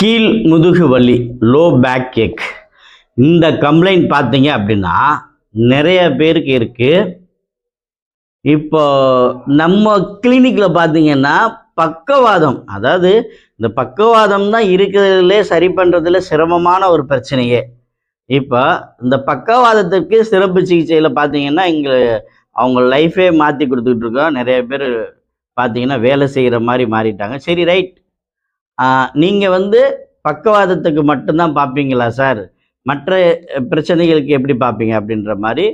கீழ் முதுகு வலி லோ பேக் கேக் இந்த கம்ப்ளைண்ட் பார்த்தீங்க அப்படின்னா நிறைய பேருக்கு இருக்குது இப்போ நம்ம கிளினிக்கில் பார்த்தீங்கன்னா பக்கவாதம் அதாவது இந்த பக்கவாதம் தான் இருக்கிறதுலே சரி பண்ணுறதுல சிரமமான ஒரு பிரச்சனையே. இப்போ இந்த பக்கவாதத்துக்கு சிறப்பு சிகிச்சையில் பார்த்தீங்கன்னா இங்கே அவங்க லைஃபே மாற்றி கொடுத்துக்கிட்டு இருக்கோம். நிறைய பேர் பார்த்தீங்கன்னா வேலை செய்கிற மாதிரி மாறிட்டாங்க. சரி ரைட் நீங்கள் வந்து பக்கவாதத்துக்கு மட்டும்தான் பார்ப்பீங்களா சார்? மற்ற பிரச்சனைகளுக்கு எப்படி பார்ப்பீங்க அப்படின்ற மாதிரி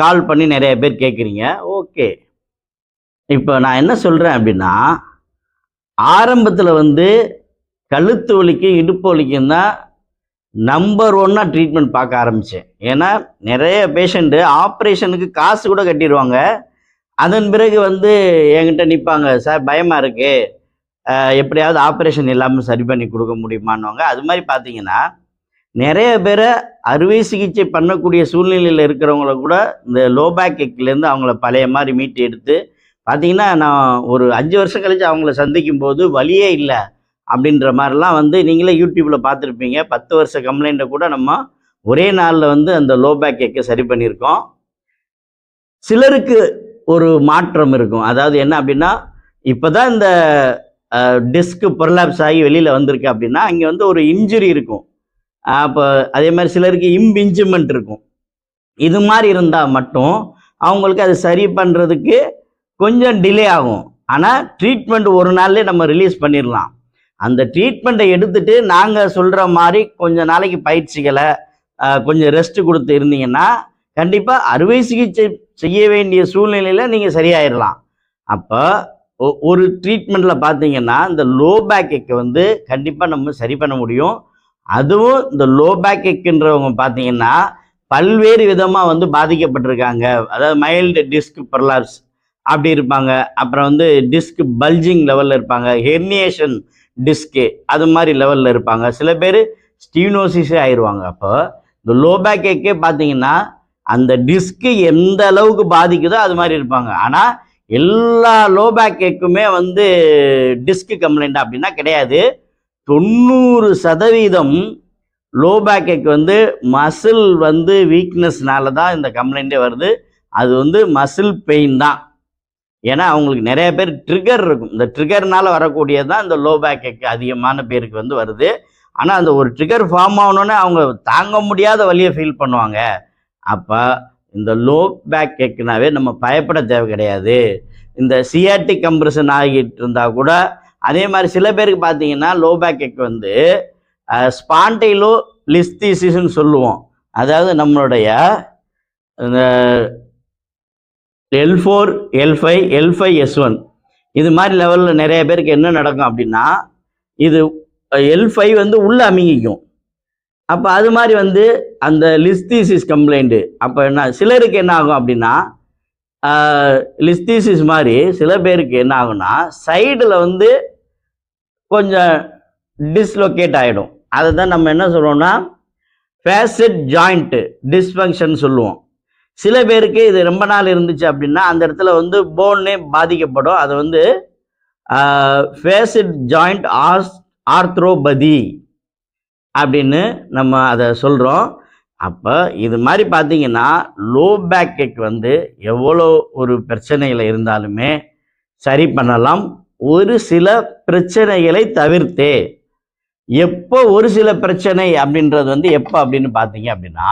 கால் பண்ணி நிறைய பேர் கேட்குறீங்க ஓகே. இப்போ நான் என்ன சொல்கிறேன் அப்படின்னா ஆரம்பத்தில் வந்து கழுத்து வலிக்கும் இடுப்பு வலிக்கும் தான் நம்பர் ஒன்னாக ட்ரீட்மெண்ட் பார்க்க ஆரம்பித்தேன் ஏன்னா நிறைய பேஷண்ட்டு ஆப்ரேஷனுக்கு காசு கூட கட்டிடுவாங்க. அதன் பிறகு வந்து என்கிட்ட நிற்பாங்க சார் பயமாக இருக்குது எப்படியாவது ஆப்ரேஷன் இல்லாமல் சரி பண்ணி கொடுக்க முடியுமான்னுவாங்க. அது மாதிரி பார்த்தீங்கன்னா நிறைய பேரை அறுவை சிகிச்சை பண்ணக்கூடிய சூழ்நிலையில் இருக்கிறவங்கள கூட இந்த லோ பேக் எக்லேருந்து அவங்கள பழைய மாதிரி மீட்டு எடுத்து பார்த்தீங்கன்னா நான் ஒரு அஞ்சு வருஷம் கழிச்சு அவங்கள சந்திக்கும் போது வழியே இல்லை அப்படின்ற மாதிரிலாம் வந்து நீங்களே யூடியூப்பில் பார்த்துருப்பீங்க. பத்து வருஷ கம்ப்ளைண்ட்டை கூட நம்ம ஒரே நாளில் வந்து அந்த லோ பேக் எக்கை சரி பண்ணியிருக்கோம். சிலருக்கு ஒரு மாற்றம் இருக்கும். அதாவது என்ன அப்படின்னா இப்போ தான் இந்த டிஸ்க் பொருளாப்ஸ் ஆகி வெளியில் வந்திருக்கு அப்படின்னா அங்கே வந்து ஒரு இன்ஜுரி இருக்கும். அப்போ அதே மாதிரி சிலருக்கு இம்பிஞ்சுமெண்ட் இருக்கும். இது மாதிரி இருந்தால் மட்டும் அவங்களுக்கு அது சரி பண்ணுறதுக்கு கொஞ்சம் டிலே ஆகும். ஆனால் ட்ரீட்மெண்ட் ஒரு நாள்லேயே நம்ம ரிலீஸ் பண்ணிடலாம் அந்த ட்ரீட்மெண்ட்டை எடுத்துட்டு நாங்கள் சொல்கிற மாதிரி கொஞ்சம் நாளைக்கு பயிற்சிகளை கொஞ்சம் ரெஸ்ட் கொடுத்து இருந்தீங்கன்னா கண்டிப்பாக அறுவை சிகிச்சை செய்ய வேண்டிய சூழ்நிலையில் நீங்கள் சரியாயிடலாம் அப்போ ஒரு ட்ரீட்மெண்ட்டில் பார்த்தீங்கன்னா இந்த லோ பேக் வந்து கண்டிப்பாக நம்ம சரி பண்ண முடியும். அதுவும் இந்த லோ பேக்கெக்குன்றவங்க பார்த்தீங்கன்னா பல்வேறு விதமாக வந்து பாதிக்கப்பட்டிருக்காங்க. அதாவது மைல்டு டிஸ்க் பர்லாப்ஸ் அப்படி இருப்பாங்க. அப்புறம் வந்து டிஸ்க் பல்ஜிங் லெவலில் இருப்பாங்க. ஹெர்னியேஷன் டிஸ்க்கு அது மாதிரி லெவலில் இருப்பாங்க. சில பேர் ஸ்டீனோசிஸே ஆயிடுவாங்க அப்போ இந்த லோ பேக்கேக்கே பார்த்தீங்கன்னா அந்த டிஸ்க்கு எந்த அளவுக்கு பாதிக்குதோ அது மாதிரி இருப்பாங்க. ஆனால் எல்லா லோ பேக் கேக்குமே வந்து டிஸ்க் கம்ப்ளைண்ட் அப்படின்னா கிடையாது. தொண்ணூறு சதவீதம் லோ பேக் கேக் வந்து மசில் வந்து வீக்னஸ்னால தான் இந்த கம்ப்ளைண்ட்டே வருது. அது வந்து மசில் பெயின் தான். ஏன்னா அவங்களுக்கு நிறைய பேர் ட்ரிகர் இருக்கும். இந்த ட்ரிகர்னால வரக்கூடியது தான் இந்த லோ பேக் கேக் அதிகமான பேருக்கு வந்து வருது. ஆனால் அந்த ஒரு ட்ரிகர் ஃபார்ம் ஆகணுன்னே அவங்க தாங்க முடியாத வழியை ஃபீல் பண்ணுவாங்க. அப்போ இந்த லோ பேக் கேக்குனாவே நம்ம பயப்பட தேவை கிடையாது. இந்த சிஆர்டி கம்ப்ரெஷன் ஆகிட்டு இருந்தால் கூட அதே மாதிரி சில பேருக்கு பார்த்தீங்கன்னா லோ பேக் கேக் வந்து ஸ்பாண்டைலோ லிஸ்திசிஸ்ன்னு சொல்லுவோம். அதாவது நம்மளுடைய L four L five L five S one இது மாதிரி லெவலில் நிறைய பேருக்கு என்ன நடக்கும் அப்படின்னா இது எல் ஃபைவ் வந்து உள்ளே அமுங்கிக்கும். அப்போ அது மாதிரி வந்து அந்த லிஸ்தீசிஸ் கம்ப்ளைண்ட்டு அப்போ என்ன சிலருக்கு என்ன ஆகும் அப்படின்னா லிஸ்தீசிஸ் மாதிரி சில பேருக்கு என்ன ஆகும்னா சைடில் வந்து கொஞ்சம் டிஸ்லொகேட் ஆகிடும் அதை தான் நம்ம என்ன சொல்லுவோம்னா ஃபேசட் ஜாயிண்ட்டு டிஸ்ஃபங்க்ஷன் சொல்லுவோம். சில பேருக்கு இது ரொம்ப நாள் இருந்துச்சு அப்படின்னா அந்த இடத்துல வந்து போன்னே பாதிக்கப்படும். அது வந்து ஃபேசட் ஜாயிண்ட் ஆஸ் ஆர்த்ரோபதி அப்படின்னு நம்ம அதை சொல்கிறோம் அப்போ இது மாதிரி பார்த்தீங்கன்னா லோ பேக் வந்து எவ்வளோ ஒரு பிரச்சனையில் இருந்தாலுமே சரி பண்ணலாம். ஒரு சில பிரச்சனைகளை தவிர்த்தே எப்போ ஒரு சில பிரச்சனை அப்படின்றது வந்து எப்போ அப்படின்னு பார்த்தீங்க அப்படின்னா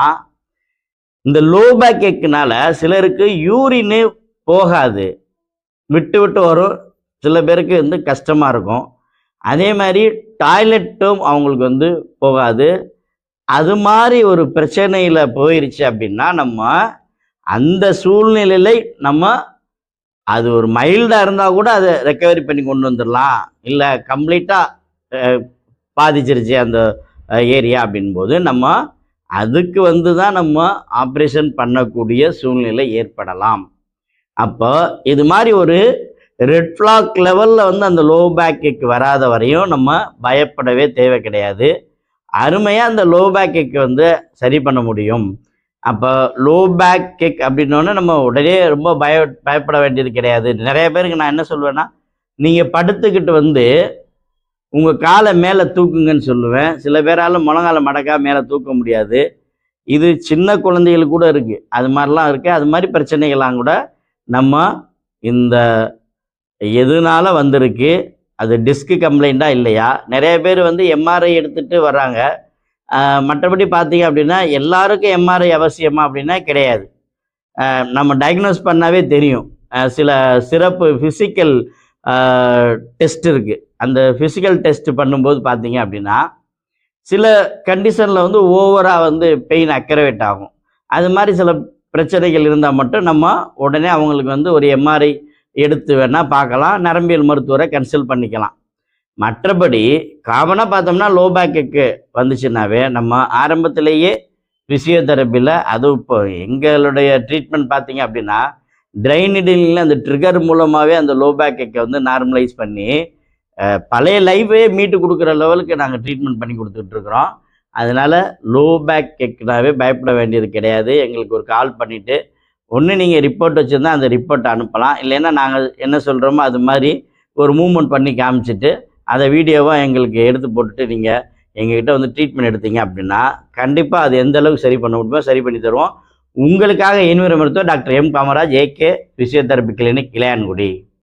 இந்த லோ பேக் சிலருக்கு யூரின்னு போகாது. விட்டு விட்டு வரும். சில பேருக்கு வந்து கஷ்டமாக இருக்கும். அதே மாதிரி டாய்லெட்டும் அவங்களுக்கு வந்து போகாது. அது மாதிரி ஒரு பிரச்சனையில் போயிருச்சு அப்படின்னா நம்ம அந்த சூழ்நிலையில நம்ம அது ஒரு மைல்டாக இருந்தால் கூட அதை ரெக்கவரி பண்ணி கொண்டு வந்துடலாம் இல்லை கம்ப்ளீட்டாக பாதிச்சிருச்சு அந்த ஏரியா அப்படின்போது நம்ம அதுக்கு வந்து தான் நம்ம ஆப்ரேஷன் பண்ணக்கூடிய சூழ்நிலை ஏற்படலாம். அப்போ இது மாதிரி ஒரு ரெட் ஃப்ளாக் லெவலில் வந்து அந்த லோ பேக்கு வராத வரையும் நம்ம பயப்படவே தேவை கிடையாது. அருமையாக அந்த லோ பேக் கிக் வந்து சரி பண்ண முடியும். அப்போ லோ பேக் கிக் அப்படின்னோடனே நம்ம உடனே ரொம்ப பய பயப்பட வேண்டியது கிடையாது. நிறைய பேருக்கு நான் என்ன சொல்லுவேன்னா நீங்கள் படுத்துக்கிட்டு வந்து உங்கள் காலை மேலே தூக்குங்கன்னு சொல்லுவேன். சில பேரால் முழங்கால மடக்கா மேலே தூக்க முடியாது. இது சின்ன குழந்தைகளுக்கு கூட இருக்குது அது மாதிரிலாம் இருக்குது அது மாதிரி பிரச்சனைகள்லாம் கூட நம்ம இந்த எதனால வந்திருக்கு? அது டிஸ்க் கம்ப்ளைண்ட்டாக இல்லையா? நிறைய பேர் வந்து எம்ஆர்ஐ எடுத்துகிட்டு வர்றாங்க. மற்றபடி பார்த்தீங்க அப்படின்னா எல்லாருக்கும் எம்ஆர்ஐ அவசியமா அப்படின்னா கிடையாது. நம்ம டயக்னோஸ் பண்ணாவே தெரியும். சில சிறப்பு ஃபிசிக்கல் டெஸ்ட் இருக்குது அந்த ஃபிசிக்கல் டெஸ்ட் பண்ணும்போது பார்த்தீங்க அப்படின்னா சில கண்டிஷனில் வந்து ஓவராக வந்து பெயின் அக்கரவேட் ஆகும். அது மாதிரி சில பிரச்சனைகள் இருந்தால் மட்டும் நம்ம உடனே அவங்களுக்கு வந்து ஒரு எம்ஆர்ஐ எடுத்து வேணால் பார்க்கலாம். நரம்பியல் மருத்துவரை கன்சல்ட் பண்ணிக்கலாம். மற்றபடி காமனாக பார்த்தோம்னா லோ பேக்குக்கு வந்துச்சுன்னாவே நம்ம ஆரம்பத்திலேயே ஃபிசியோதெரப்பியில் அதுவும் இப்போ எங்களுடைய ட்ரீட்மெண்ட் பார்த்தீங்க அப்படின்னா ட்ரைனிடில் அந்த ட்ரிகர் மூலமாகவே அந்த லோ பேக்கை வந்து நார்மலைஸ் பண்ணி பழைய லைஃபே மீட்டு கொடுக்குற லெவலுக்கு நாங்கள் ட்ரீட்மெண்ட் பண்ணி கொடுத்துட்ருக்குறோம் அதனால் லோ பேக் கேக்குனாவே பயப்பட வேண்டியது கிடையாது. எங்களுக்கு ஒரு கால் பண்ணிவிட்டு ஒன்று நீங்கள் ரிப்போர்ட் வச்சுருந்தா அந்த ரிப்போர்ட் அனுப்பலாம். இல்லைன்னா நாங்கள் என்ன சொல்கிறோமோ அது மாதிரி ஒரு மூவ்மெண்ட் பண்ணி காமிச்சிட்டு அதை வீடியோவாக எங்களுக்கு எடுத்து போட்டுட்டு நீங்கள் எங்ககிட்ட வந்து ட்ரீட்மெண்ட் எடுத்தீங்க அப்படின்னா கண்டிப்பாக அது எந்த அளவுக்கு சரி பண்ண முடியுமோ சரி பண்ணி தருவோம். உங்களுக்காக இன்வெர மருத்துவர் doctor M Kamaraj AK physiotherapy clinic Ilayangudi.